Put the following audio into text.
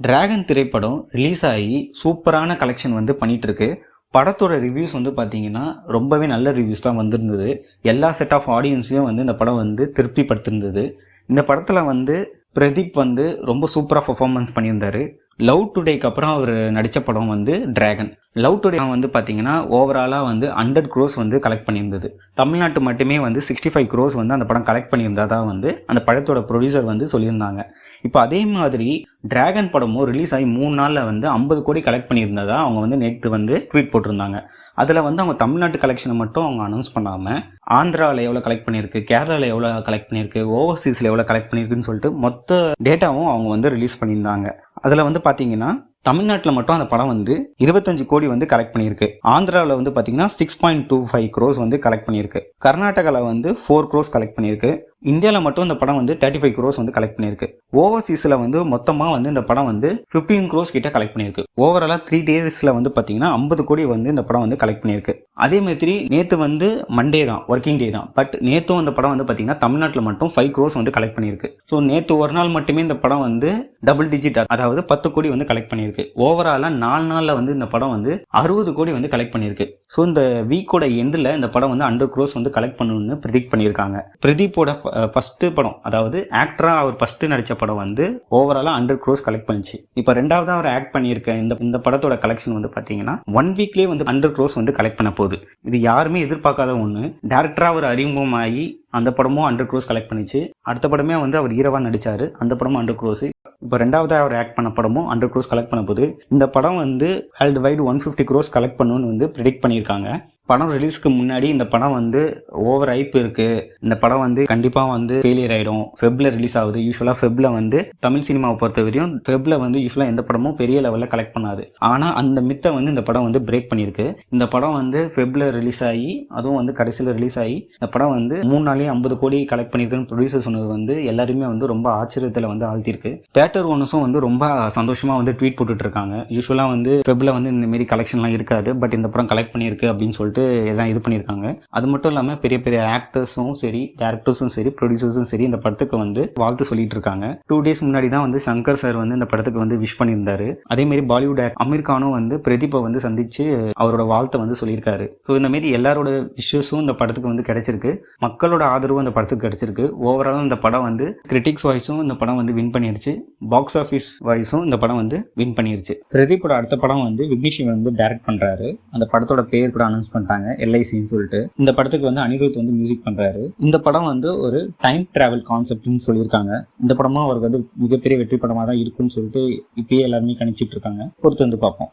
Dragon திரைப்படம் release ஆகி சூப்பரான கலெக்ஷன் வந்து பண்ணிகிட்ருக்கு படத்தோட ரிவ்யூஸ் வந்து பார்த்தீங்கன்னா ரொம்பவே நல்ல ரிவ்யூஸ் தான் வந்திருந்தது. எல்லா செட் ஆஃப் ஆடியன்ஸையும் வந்து இந்த படம் வந்து திருப்திப்படுத்திருந்தது. இந்த படத்தில் வந்து பிரதீப் வந்து ரொம்ப சூப்பராக பர்ஃபார்மன்ஸ் பண்ணியிருந்தார். லவ் டுடேக்கு அப்புறம் அவர் நடித்த படம் வந்து டிராகன் லவ் டுடே வந்து பார்த்தீங்கன்னா ஓவராலாக வந்து ஹண்ட்ரட் க்ரோஸ் வந்து கலெக்ட் பண்ணியிருந்தது. தமிழ்நாட்டு மட்டுமே வந்து சிக்ஸ்டி ஃபைவ் க்ரோஸ் வந்து அந்த படம் கலெக்ட் பண்ணியிருந்தா தான் வந்து அந்த படத்தோட ப்ரொடியூசர் வந்து சொல்லியிருந்தாங்க. இப்போ அதே மாதிரி டிராகன் படமும் ரிலீஸ் ஆகி மூணு நாளில் வந்து ஐம்பது கோடி கலெக்ட் பண்ணியிருந்ததா அவங்க வந்து நேற்று வந்து ட்வீட் போட்டிருந்தாங்க. அதில் வந்து அவங்க தமிழ்நாட்டு கலெக்ஷனை மட்டும் அவங்க அனௌன்ஸ் பண்ணாமல் ஆந்திராவில் எவ்வளோ கலெக்ட் பண்ணியிருக்கு கேரளாவில் எவ்வளோ கலெக்ட் பண்ணியிருக்கு ஓவர்சீஸில் எவ்வளோ கலெக்ட் பண்ணியிருக்குன்னு சொல்லிட்டு மொத்த டேட்டாவும் அவங்க வந்து ரிலீஸ் பண்ணியிருந்தாங்க. அதில் வந்து பார்த்தீங்கன்னா தமிழ்நாட்டில் மட்டும் அந்த படம் வந்து இருபத்தஞ்சு கோடி வந்து கலெக்ட் பண்ணியிருக்கு. ஆந்திராவில் வந்து பார்த்தீங்கன்னா six point two five crores வந்து கலெக்ட் பண்ணியிருக்கு. கர்நாடகாவில் வந்து ஃபோர் க்ரோஸ் கலெக்ட் பண்ணியிருக்கு. இந்தியாவில் மட்டும் இந்த படம் வந்து தேர்ட்டி ஃபைவ் க்ரோஸ் வந்து கலெக்ட் பண்ணியிருக்கு. ஓவர்சீஸில் வந்து மொத்தமாக வந்து இந்த படம் வந்து ஃபிஃப்டீன் க்ரோஸ் கிட்ட கலெக்ட் பண்ணியிருக்கு. ஓவராலாக த்ரீ டேஸில் வந்து பார்த்தீங்கன்னா ஐம்பது கோடி வந்து இந்த படம் வந்து கலெக்ட் பண்ணியிருக்கு. அதே மாதிரி நேற்று வந்து மண்டே தான் ஒர்க்கிங் டே தான். பட் நேற்றும் அந்த படம் வந்து பார்த்தீங்கன்னா தமிழ்நாட்டில் மட்டும் ஃபைவ் க்ரோஸ் வந்து கலெக்ட் பண்ணியிருக்கு. ஸோ நேற்று ஒரு நாள் மட்டுமே இந்த படம் வந்து டபுள் டிஜிட் அதாவது பத்து கோடி வந்து கலெக்ட் பண்ணியிருக்கு. ஓவராலாக நாலு நாளில் வந்து இந்த படம் வந்து அறுபது கோடி வந்து கலெக்ட் பண்ணியிருக்கு. ஸோ இந்த வீக்கோட எண்டில் இந்த படம் வந்து ஹண்ட்ரட் க்ரோஸ் வந்து கலெக்ட் பண்ணணும்னு ப்ரிடிக்ட் பண்ணியிருக்காங்க. பிரதீப்போட ஃபஸ்ட்டு படம் அதாவது ஆக்டராக அவர் ஃபஸ்ட்டு நடித்த படம் வந்து ஓவராலாக ஹண்ட்ரட் க்ரோஸ் கலெக்ட் பண்ணிச்சு. இப்போ ரெண்டாவது அவர் ஆக்ட் பண்ணியிருக்க இந்த இந்த படத்தோட கலெக்ஷன் வந்து பார்த்தீங்கன்னா ஒன் வீக்லேயே வந்து ஹண்ட்ரட் க்ரோஸ் வந்து கலெக்ட் பண்ண போகுது. இது யாருமே எதிர்பார்க்காத ஒன்று டேரக்டராக அவர் அறிமுகமாகி அந்த படமும் ஹண்ட்ரட் க்ரோஸ் கலெக்ட் பண்ணிச்சு. அடுத்த படமே வந்து அவர் ஹீரோவாக நடிச்சாரு. அந்த படமும் ஹண்ட்ரட் க்ரோஸ் இப்போ ரெண்டாவதாக அவர் ஆக்ட் பண்ண படமும் ஹண்ட்ரட் க்ரோஸ் கலெக்ட் பண்ண போது இந்த படம் வந்து worldwide one fifty crores collect பண்ணணும்னு வந்து ப்ரிடிக்ட் பண்ணியிருக்காங்க. படம் ரிலீஸ்க்கு முன்னாடி இந்த படம் வந்து ஓவர் ஐப் இருக்கு. இந்த படம் வந்து கண்டிப்பா வந்து ஃபெயிலியர் ஆயிடும். ஃபெப்ல ரிலீஸ் ஆகுது. யூஸ்வலா ஃபெப்ல வந்து தமிழ் சினிமாவை பொறுத்த வரையும் ஃபெப்ல வந்து யூஸ்வலா எந்த படமும் பெரிய லெவல்ல கலெக்ட் பண்ணாது. ஆனா அந்த மித்தை வந்து இந்த படம் வந்து பிரேக் பண்ணியிருக்கு. இந்த படம் வந்து ஃபெப்ல ரிலீஸ் ஆகி அதுவும் வந்து கடைசியில் ரிலீஸ் ஆகி இந்த படம் வந்து மூணு நாளே ஐம்பது கோடி கலெக்ட் பண்ணியிருக்குன்னு ப்ரொடியூசர் சொன்னது வந்து எல்லாருமே வந்து ரொம்ப ஆச்சரியத்தில் வந்து ஆழ்த்திருக்கு தேட்டர் ஓனர்ஸும் வந்து ரொம்ப சந்தோஷமா வந்து ட்வீட் போட்டுட்டு இருக்காங்க. யூஸ்வலா வந்து ஃபெப்ல வந்து இந்த மாரி கலெக்ஷன்லாம் இருக்காது. பட் இந்த படம் கலெக்ட் பண்ணியிருக்கு அப்படின்னு சொல்லிட்டு எல்லாம் இது பண்ணியிருக்காங்க. அது மட்டும் இல்லாமல் பெரிய பெரிய ஆக்டர்ஸும் சரி டேரக்டர்ஸும் சரி ப்ரொடியூசர்ஸும் சரி இந்த படத்துக்கு வந்து வாழ்த்து சொல்லிட்டு இருக்காங்க. டூ டேஸ் முன்னாடி தான் வந்து சங்கர் சார் வந்து இந்த படத்துக்கு வந்து விஷ் பண்ணியிருந்தாரு. அதே மாதிரி பாலிவுட் அமீர் கானும் வந்து பிரதீப்பை வந்து சந்திச்சு அவரோட வாழ்த்தை வந்து சொல்லியிருக்காரு. ஸோ இந்த மாதிரி எல்லாரோட விஷஸும் இந்த படத்துக்கு வந்து கிடைச்சிருக்கு. மக்களோட ஆதரவும் இந்த படத்துக்கு கிடைச்சிருக்கு. ஓவராலும் இந்த படம் வந்து கிரிட்டிக்ஸ் வாய்ஸும் இந்த படம் வந்து வின் பண்ணிருச்சு. பாக்ஸ் ஆஃபீஸ் வாய்ஸும் இந்த படம் வந்து வின் பண்ணிருச்சு. பிரதீப்போட அடுத்த படம் வந்து விக்னேஷ் வந்து டைரக்ட் பண்றாரு. அந்த படத்தோட பேர் கூட அனௌன்ஸ் பண்ணிட்டாங்க எல்ஐசின்னு சொல்லிட்டு. இந்த படத்துக்கு வந்து அனிருத் வந்து மியூசிக் பண்றாரு. இந்த படம் வந்து ஒரு டைம் டிராவல் கான்செப்ட்னு சொல்லியிருக்காங்க. இந்த படமும் அவருக்கு வந்து மிகப்பெரிய வெற்றி படமாக தான் இருக்கும்னு சொல்லிட்டு இப்பயே எல்லாருமே கணிச்சிட்டு இருக்காங்க. பொறுத்து வந்து பார்ப்போம்.